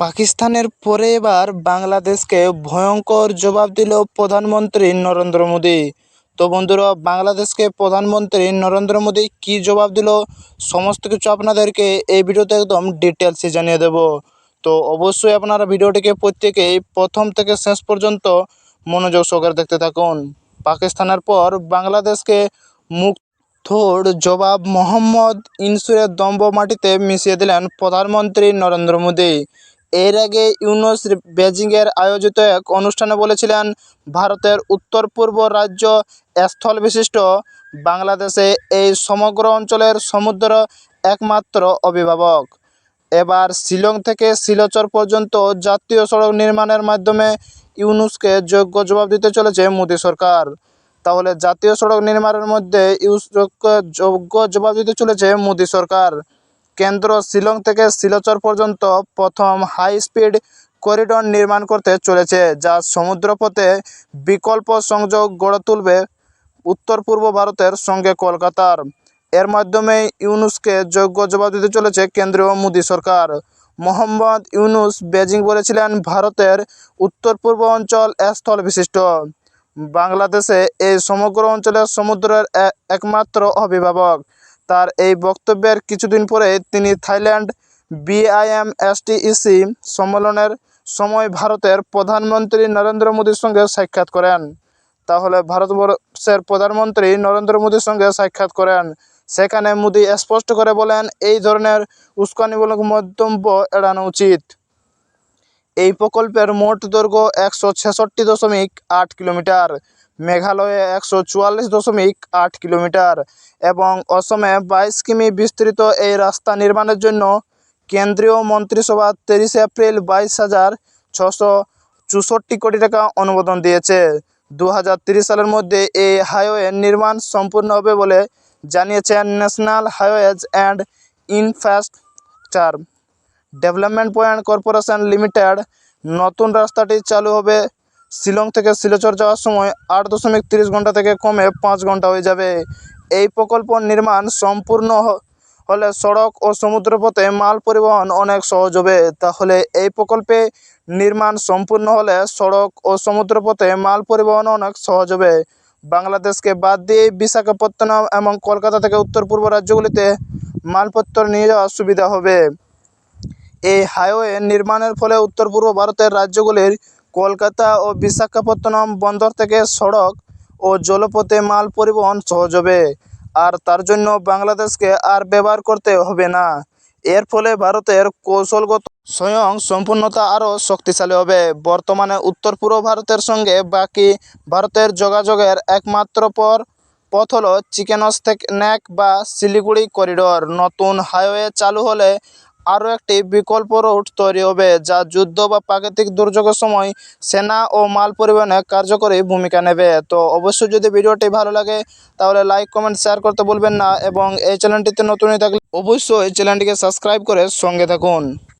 পাকিস্তানের পরে এবার বাংলাদেশকে ভয়ঙ্কর জবাব দিল প্রধানমন্ত্রী নরেন্দ্র মোদী। তো বন্ধুরা, বাংলাদেশকে প্রধানমন্ত্রী নরেন্দ্র মোদী কী জবাব দিল সমস্ত কিছু আপনাদেরকে এই ভিডিওতে একদম ডিটেলসে জানিয়ে দেব। তো অবশ্যই আপনারা ভিডিওটিকে প্রত্যেকেই প্রথম থেকে শেষ পর্যন্ত মনোযোগ সহকারে দেখতে থাকুন। পাকিস্তানের পর বাংলাদেশকে মুগ্ধর জবাব মোহাম্মদ ইনসুরের দম্ভ মাটিতে মিশিয়ে দিলেন প্রধানমন্ত্রী নরেন্দ্র মোদী। এর আগে ইউনুস বেজিংয়ের আয়োজিত এক অনুষ্ঠানে বলেছিলেন, ভারতের উত্তর পূর্ব রাজ্য স্থলবিশিষ্ট। বাংলাদেশে এই সমগ্র অঞ্চলের সমুদ্র একমাত্র অভিভাবক। এবার শিলং থেকে শিলচর পর্যন্ত জাতীয় সড়ক নির্মাণের মাধ্যমে ইউনুসকে যোগ্য জবাব দিতে চলেছে মোদী সরকার। তাহলে জাতীয় সড়ক নির্মাণের মধ্যে ইউনুসকে যোগ্য জবাব দিতে চলেছে মোদী সরকার। কেন্দ্র শিলং থেকে শিলচর পর্যন্ত প্রথম হাই স্পিড করিডর নির্মাণ করতে চলেছে, যা সমুদ্রপথে বিকল্প সংযোগ গড়ে তুলবে উত্তর পূর্ব ভারতের সঙ্গে কলকাতার। এর মাধ্যমে ইউনুসকে যোগ্য জবাব দিতে চলেছে কেন্দ্রীয় মোদী সরকার। মোহাম্মদ ইউনুস বেজিং বলেছিলেন, ভারতের উত্তর পূর্ব অঞ্চল স্থল বিশিষ্ট। বাংলাদেশে এই সমগ্র অঞ্চলের সমুদ্রের একমাত্র অভিভাবক। তার এই বক্তব্যের কিছুদিন পরে তিনি থাইল্যান্ড বিআইএমএসটিইসি সম্মেলনের সময় ভারতের প্রধানমন্ত্রী নরেন্দ্র মোদীর সঙ্গে সাক্ষাৎ করেন। তাহলে ভারতবর্ষের প্রধানমন্ত্রী নরেন্দ্র মোদীর সঙ্গে সাক্ষাৎ করেন। সেখানে মোদী স্পষ্ট করে বলেন, এই ধরনের উস্কানিমূলক মন্তব্য এড়ানো উচিত। এই প্রকল্পের মোট দৈর্ঘ্য একশো ছেষট্টি দশমিক আট কিলোমিটার। মেঘালয়ে একশো চুয়াল্লিশ দশমিক আট কিলোমিটার এবং অসমে বাইশ কিমি বিস্তৃত এই রাস্তা নির্মাণের জন্য কেন্দ্রীয় মন্ত্রিসভা তিরিশে এপ্রিল বাইশ হাজার ছশো চৌষট্টি কোটি টাকা অনুমোদন দিয়েছে। দু সালের মধ্যে এই হাইওয়ে নির্মাণ সম্পূর্ণ হবে বলে জানিয়েছেন national highways and infrastructure development point corporation limited. নতুন রাস্তাটি চালু হবে শিলং থেকে শিলচর যাওয়ার সময় আট দশমিক তিরিশ ঘণ্টা থেকে কমে পাঁচ ঘণ্টা হয়ে যাবে। এই প্রকল্প নির্মাণ সম্পূর্ণ হলে সড়ক ও সমুদ্রপথে মাল পরিবহন অনেক সহজ হবে। তাহলে এই প্রকল্পে নির্মাণ সম্পূর্ণ হলে সড়ক ও সমুদ্রপথে মাল পরিবহন অনেক সহজ হবে। বাংলাদেশকে বাদ দিয়ে বিশাখাপত্তনম এবং কলকাতা থেকে উত্তর পূর্ব রাজ্যগুলিতে মালপত্র নিয়ে যাওয়ার সুবিধা হবে। এই হাইওয়ে নির্মাণের ফলে উত্তর পূর্ব ভারতের রাজ্যগুলির কলকাতা ও বিশাখাপত্তনম বন্দর থেকে সড়ক ও জলপথে মাল পরিবহন সহজ হবে। আর তার জন্য বাংলাদেশকে আর ব্যবহার করতে হবে না। এর ফলে ভারতের কৌশলগত স্বয়ং সম্পূর্ণতা আরও শক্তিশালী হবে। বর্তমানে উত্তর পূর্ব ভারতের সঙ্গে বাকি ভারতের যোগাযোগের একমাত্র পর পথ হল চিকেনস থেকে নেক বা শিলিগুড়ি করিডোর। নতুন হাইওয়ে চালু হলে আরও একটি বিকল্প রুট তৈরি হবে, যা যুদ্ধ বা প্রাকৃতিক দুর্যোগের সময় সেনা ও মাল পরিবহনে কার্যকরী ভূমিকা নেবে। তো অবশ্যই যদি ভিডিওটি ভালো লাগে, তাহলে লাইক, কমেন্ট, শেয়ার করতে বলবেন না এবং এই চ্যানেলটিতে নতুনই থাকলে অবশ্যই চ্যানেলটিকে সাবস্ক্রাইব করে সঙ্গে থাকুন।